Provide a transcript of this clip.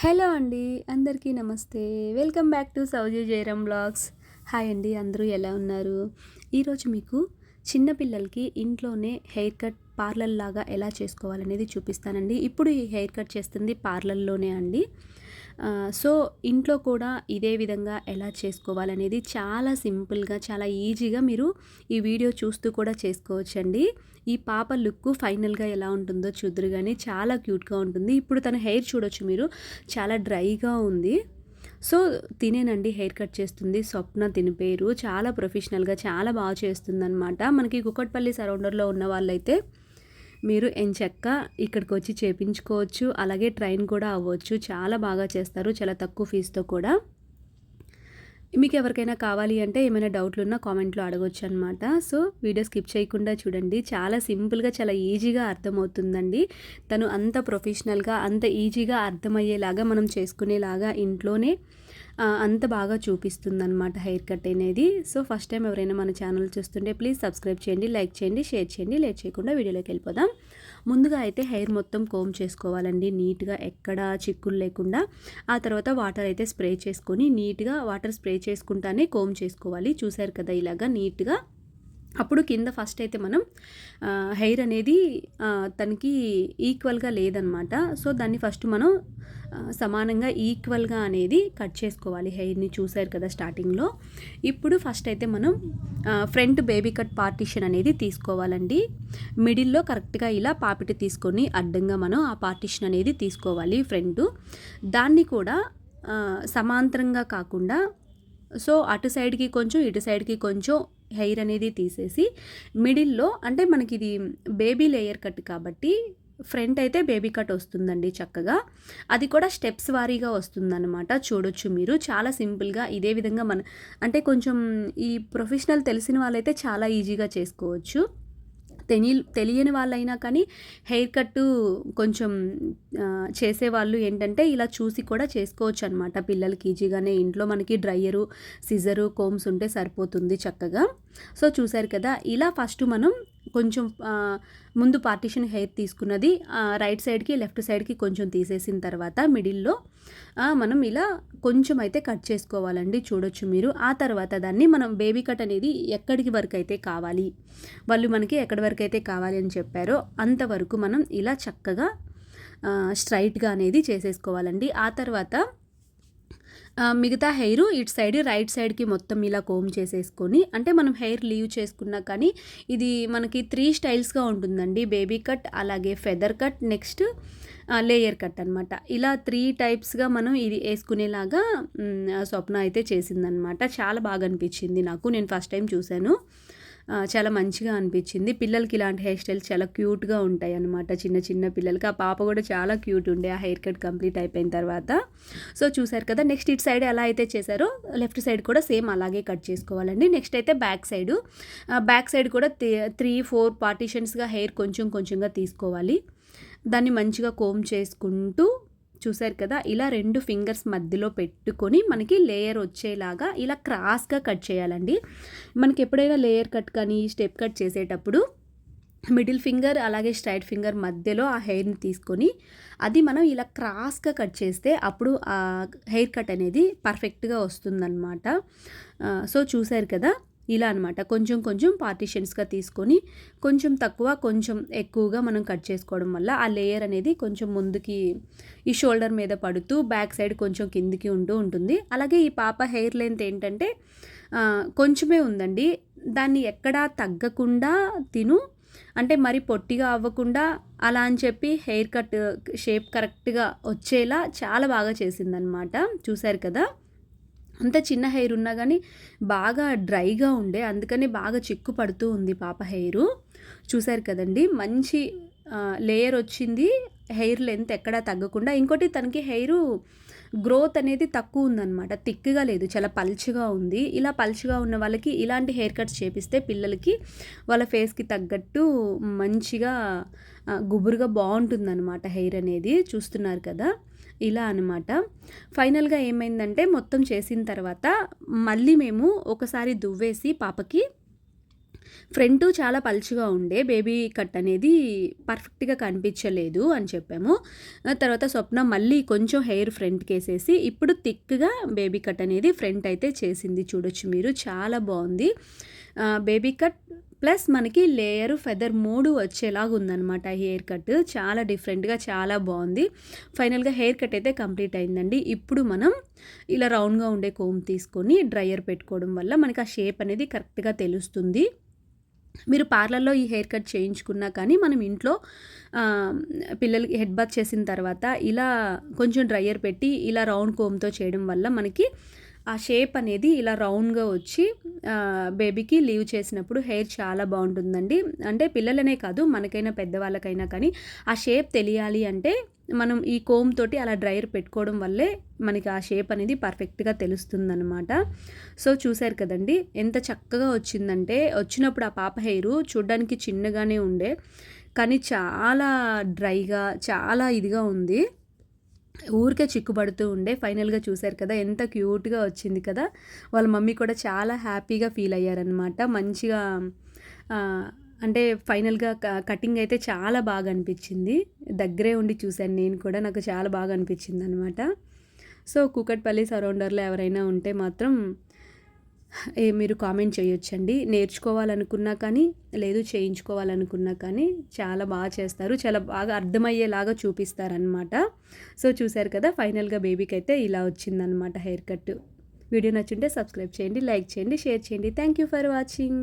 Hello అండి అందరికీ నమస్తే. వెల్కమ్ బ్యాక్ టు సౌజీ జయరామ్ బ్లాగ్స్. హాయ్ అండి అందరూ ఎలా ఉన్నారు? ఈరోజు మీకు చిన్నపిల్లలకి ఇంట్లోనే హెయిర్ కట్ పార్లర్ లాగా ఎలా చేసుకోవాలనేది చూపిస్తానండి. ఇప్పుడు ఈ హెయిర్ కట్ చేస్తుంది పార్లర్లోనే అండి. సో ఇంట్లో కూడా ఇదే విధంగా ఎలా చేసుకోవాలనేది చాలా సింపుల్గా చాలా ఈజీగా మీరు ఈ వీడియో చూస్తూ కూడా చేసుకోవచ్చండి. ఈ పాప లుక్ ఫైనల్గా ఎలా ఉంటుందో చూద్దరు కానీ చాలా క్యూట్గా ఉంటుంది. ఇప్పుడు తన హెయిర్ చూడొచ్చు మీరు. చాలా డ్రైగా ఉంది. సో తినేనండి. హెయిర్ కట్ చేస్తుంది. స్వప్న తిని పేరు. చాలా ప్రొఫెషనల్గా చాలా బాగా చేస్తుందన్నమాట. మనకి కుక్కట్పల్లి సరౌండర్లో ఉన్న వాళ్ళైతే మీరు ఎంచక్క ఇక్కడికి వచ్చి చేపించుకోవచ్చు. అలాగే ట్రైన్ కూడా అవ్వచ్చు. చాలా బాగా చేస్తారు. చాలా తక్కువ ఫీజుతో కూడా. మీకు ఎవరికైనా కావాలి అంటే ఏమైనా డౌట్లు ఉన్నా కామెంట్లో అడగొచ్చు అనమాట సో వీడియో స్కిప్ చేయకుండా చూడండి. చాలా సింపుల్గా చాలా ఈజీగా అర్థమవుతుందండి. తను అంత ప్రొఫెషనల్గా అంత ఈజీగా అర్థమయ్యేలాగా మనం చేసుకునేలాగా ఇంట్లోనే అంత బాగా చూపిస్తుంది అనమాట హెయిర్ కట్ అనేది. సో ఫస్ట్ టైం ఎవరైనా మన ఛానల్ చూస్తుంటే ప్లీజ్ సబ్స్క్రైబ్ చేయండి లైక్ చేయండి షేర్ చేయండి లేట్ చేయకుండా వీడియోలోకి వెళ్ళిపోదాం. ముందుగా అయితే హెయిర్ మొత్తం కోమ్ చేసుకోవాలండి. నీట్గా ఎక్కడ చిక్కులు లేకుండా. ఆ తర్వాత వాటర్ అయితే స్ప్రే చేసుకొని నీట్గా వాటర్ స్ప్రే చేసుకుంటానే కోమ్ చేసుకోవాలి. చూశారు కదా ఇలాగా నీట్గా. అప్పుడు కింద ఫస్ట్ అయితే మనం హెయిర్ అనేది తనకి ఈక్వల్గా లేదనమాట సో దాన్ని ఫస్ట్ మనం సమానంగా ఈక్వల్గా అనేది కట్ చేసుకోవాలి. హెయిర్ని చూసారు కదా స్టార్టింగ్లో ఇప్పుడు ఫస్ట్ అయితే మనం ఫ్రంట్ బేబీ కట్ పార్టిషన్ అనేది తీసుకోవాలండి. మిడిల్లో కరెక్ట్గా ఇలా పాపిటి తీసుకొని అడ్డంగా మనం ఆ పార్టీషన్ అనేది తీసుకోవాలి ఫ్రంట్ దాన్ని కూడా సమాంతరంగా కాకుండా సో అటు సైడ్కి కొంచెం ఇటు సైడ్కి కొంచెం హెయిర్ అనేది తీసేసి మిడిల్లో అంటే మనకి ఇది బేబీ లేయర్ కట్ కాబట్టి ఫ్రంట్ అయితే బేబీ కట్ వస్తుందండి చక్కగా. అది కూడా స్టెప్స్ వారీగా వస్తుందన్నమాట. చూడొచ్చు మీరు. చాలా సింపుల్గా ఇదే విధంగా మన అంటే కొంచెం ఈ ప్రొఫెషనల్ తెలిసిన వాళ్ళైతే చాలా ఈజీగా చేసుకోవచ్చు. తెలి తెలియని వాళ్ళైనా కానీ హెయిర్ కట్ కొంచెం చేసేవాళ్ళు ఏంటంటే ఇలా చూసి కూడా చేసుకోవచ్చు అనమాట పిల్లలకి ఈజీగానే ఇంట్లో మనకి డ్రయ్యరు సిజరు కోమ్స్ ఉంటే సరిపోతుంది చక్కగా. సో చూసారు కదా ఇలా ఫస్ట్ మనం కొంచెం ముందు పార్టీషన్ హెయిర్ తీసుకున్నది రైట్ సైడ్కి లెఫ్ట్ సైడ్కి కొంచెం తీసేసిన తర్వాత మిడిల్లో మనం ఇలా కొంచెం అయితే కట్ చేసుకోవాలండి చూడొచ్చు మీరు. ఆ తర్వాత దాన్ని మనం బేబీ కట్ అనేది ఎక్కడికి వరకు అయితే కావాలి వాళ్ళు మనకి ఎక్కడి వరకు అయితే కావాలి అని చెప్పారో అంతవరకు మనం ఇలా చక్కగా స్ట్రైట్గా అనేది చేసేసుకోవాలండి. ఆ తర్వాత మిగతా హెయిర్ ఇటు సైడ్ రైట్ సైడ్కి మొత్తం ఇలా కోమ్ చేసేసుకొని అంటే మనం హెయిర్ లీవ్ చేసుకున్నా కానీ ఇది మనకి త్రీ స్టైల్స్గా ఉంటుందండి. బేబీ కట్ అలాగే feather cut next layer cut అనమాట ఇలా త్రీ టైప్స్గా మనం ఇది వేసుకునేలాగా స్వప్న అయితే చేసిందనమాట చాలా బాగా అనిపించింది నాకు. నేను ఫస్ట్ టైం చూశాను. చాలా మంచిగా అనిపించింది. పిల్లలకి ఇలాంటి హెయిర్ స్టైల్స్ చాలా క్యూట్గా ఉంటాయి అన్నమాట చిన్న చిన్న పిల్లలకి. ఆ పాప కూడా చాలా క్యూట్ ఉండే. ఆ హెయిర్ కట్ కంప్లీట్ అయిపోయిన తర్వాత. సో చూసారు కదా నెక్స్ట్ ఇటు సైడ్ ఎలా అయితే చేశారో లెఫ్ట్ సైడ్ కూడా సేమ్ అలాగే కట్ చేసుకోవాలండి. నెక్స్ట్ అయితే బ్యాక్ సైడ్. బ్యాక్ సైడ్ కూడా త్రీ ఫోర్ పార్టీషన్స్గా హెయిర్ కొంచెం కొంచెంగా తీసుకోవాలి. దాన్ని మంచిగా కోమ్ చేసుకుంటూ చూసారు కదా ఇలా రెండు ఫింగర్స్ మధ్యలో పెట్టుకొని మనకి లేయర్ వచ్చేలాగా ఇలా క్రాస్గా కట్ చేయాలండి. మనకి ఎప్పుడైనా లేయర్ కట్ కానీ స్టెప్ కట్ చేసేటప్పుడు మిడిల్ ఫింగర్ అలాగే స్ట్రైట్ ఫింగర్ మధ్యలో ఆ హెయిర్ని తీసుకొని అది మనం ఇలా క్రాస్గా కట్ చేస్తే అప్పుడు ఆ హెయిర్ కట్ అనేది పర్ఫెక్ట్గా వస్తుందన్నమాట. సో చూసారు కదా ఇలా అనమాట కొంచెం కొంచెం పార్టీషన్స్గా తీసుకొని కొంచెం తక్కువ కొంచెం ఎక్కువగా మనం కట్ చేసుకోవడం వల్ల ఆ లేయర్ అనేది కొంచెం ముందుకి ఈ షోల్డర్ మీద పడుతూ బ్యాక్ సైడ్ కొంచెం కిందికి ఉంటూ ఉంటుంది. అలాగే ఈ పాప హెయిర్ లెంత్ ఏంటంటే కొంచెమే ఉందండి. దాన్ని ఎక్కడా తగ్గకుండా తిను. అంటే మరి పొట్టిగా అవ్వకుండా అలా అని చెప్పి హెయిర్ కట్ షేప్ కరెక్ట్గా వచ్చేలా చాలా బాగా చేసిందనమాట చూశారు కదా? అంత చిన్న హెయిర్ ఉన్నా కానీ బాగా డ్రైగా ఉండే అందుకనే బాగా చిక్కు పడుతూ ఉంది పాప హెయిరు. చూశారు కదండి మంచి లేయర్ వచ్చింది హెయిర్ లెంత్ ఎక్కడా తగ్గకుండా ఇంకోటి తనకి హెయిర్ గ్రోత్ అనేది తక్కువ ఉందన్నమాట తిక్కుగా లేదు చాలా పల్చగా ఉంది. ఇలా పల్చగా ఉన్న వాళ్ళకి ఇలాంటి హెయిర్ కట్స్ చేపిస్తే పిల్లలకి వాళ్ళ ఫేస్కి తగ్గట్టు మంచిగా గుబురుగా బాగుంటుందన్నమాట హెయిర్ అనేది చూస్తున్నారు కదా. ఇలా అనమాట ఫైనల్గా ఏమైందంటే మొత్తం చేసిన తర్వాత మళ్ళీ మేము ఒకసారి దువ్వేసి పాపకి ఫ్రంట్ చాలా పలుచగా ఉండే బేబీ కట్ అనేది పర్ఫెక్ట్గా కనిపించలేదు అని చెప్పాము. తర్వాత స్వప్న మళ్ళీ కొంచెం హెయిర్ ఫ్రంట్కి వేసేసి ఇప్పుడు థిక్గా బేబీ కట్ అనేది ఫ్రంట్ అయితే చేసింది. చూడొచ్చు మీరు చాలా బాగుంది. బేబీ కట్ ప్లస్ మనకి లేయర్ ఫెదర్ మూడు వచ్చేలాగా ఉందన్నమాట హెయిర్ కట్. చాలా డిఫరెంట్గా చాలా బాగుంది. ఫైనల్గా హెయిర్ కట్ అయితే కంప్లీట్ అయిందండి. ఇప్పుడు మనం ఇలా రౌండ్గా ఉండే కోమ్ తీసుకొని డ్రయర్ పెట్టుకోవడం వల్ల మనకి ఆ షేప్ అనేది కరెక్ట్గా తెలుస్తుంది. మీరు పార్లర్లో ఈ హెయిర్ కట్ చేయించుకున్నా కానీ మనం ఇంట్లో పిల్లలకి హెడ్ బాత్ చేసిన తర్వాత ఇలా కొంచెం డ్రయర్ పెట్టి ఇలా రౌండ్ కోమ్తో చేయడం వల్ల మనకి ఆ షేప్ అనేది ఇలా రౌండ్గా వచ్చి బేబీకి లీవ్ చేసినప్పుడు హెయిర్ చాలా బాగుంటుందండి. అంటే పిల్లలనే కాదు మనకైనా పెద్దవాళ్ళకైనా కానీ ఆ షేప్ తెలియాలి అంటే మనం ఈ కోమ్ తోటి అలా డ్రైయర్ పెట్టుకోవడం వల్లే మనకి ఆ షేప్ అనేది పర్ఫెక్ట్గా తెలుస్తుందనమాట సో చూశారు కదండి ఎంత చక్కగా వచ్చిందంటే వచ్చినప్పుడు ఆ పాప హెయిర్ చూడ్డానికి చిన్నగానే ఉండే కానీ చాలా డ్రైగా చాలా ఇదిగా ఉంది. ఊరికే చిక్కుపడుతూ ఉండే ఫైనల్గా చూశారు కదా ఎంత క్యూట్గా వచ్చింది కదా. వాళ్ళ మమ్మీ కూడా చాలా హ్యాపీగా ఫీల్ అయ్యారనమాట మంచిగా అంటే ఫైనల్గా క- కటింగ్ అయితే చాలా బాగా అనిపించింది. దగ్గరే ఉండి చూశాను నేను కూడా నాకు చాలా బాగా అనిపించింది అనమాట సో కూకట్పల్లి సరౌండర్లో ఎవరైనా ఉంటే మాత్రం మీరు కామెంట్ చేయొచ్చండి. నేర్చుకోవాలనుకున్నా కానీ లేదు చేయించుకోవాలనుకున్నా కానీ చాలా బాగా చేస్తారు. చాలా బాగా అర్థమయ్యేలాగా చూపిస్తారనమాట సో చూశారు కదా ఫైనల్గా బేబీకి అయితే ఇలా వచ్చిందనమాట హెయిర్ కట్. వీడియో నచ్చుంటే సబ్స్క్రైబ్ చేయండి లైక్ చేయండి షేర్ చేయండి. Thank you for watching.